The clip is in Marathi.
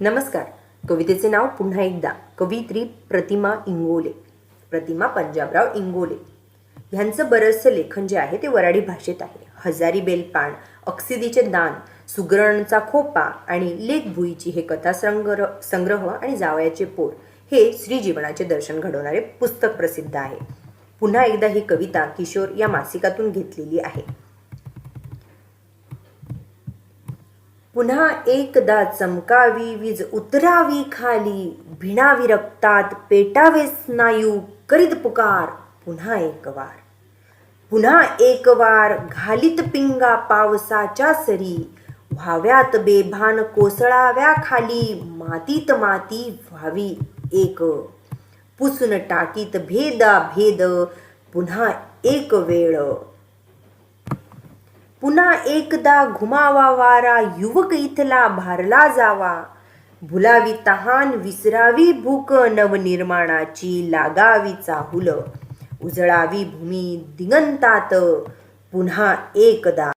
नमस्कार. कवितेचे नाव पुन्हा एकदा. कवित्री प्रतिमा इंगोले. प्रतिमा पंजाबराव इंगोले. ह्यांचं बरंचसं लेखन जे आहे ते वराडी भाषेत आहे. हजारी बेलपान अक्सिदीचे दान सुगरणचा खोपा आणि लेख भुईची हे कथा संग्रह संग्रह आणि जावयाचे पोर हे श्रीजीवनाचे दर्शन घडवणारे पुस्तक प्रसिद्ध आहे. पुन्हा एकदा ही कविता किशोर या मासिकातून घेतलेली आहे. पुन्हा एकदा चमकावी वीज उतरावी खाली भिणावी रक्तात पेटावे स्नायू करीत पुकार पुन्हा एक वार पुन्हा एक वार घालीत पिंगा पावसाच्या सरी व्हाव्यात बेभान कोसळाव्या खाली मातीत माती व्हावी एक. पुसून टाकीत भेदा भेद पुन्हा एक वेळ. पुन्हा एकदा घुमावा वारा युवक इथला भारला जावा. भुलावी तहान विसरावी भूक नवनिर्माणाची लागावी चाहुल. उजळावी भूमी दिगंतात. पुन्हा एकदा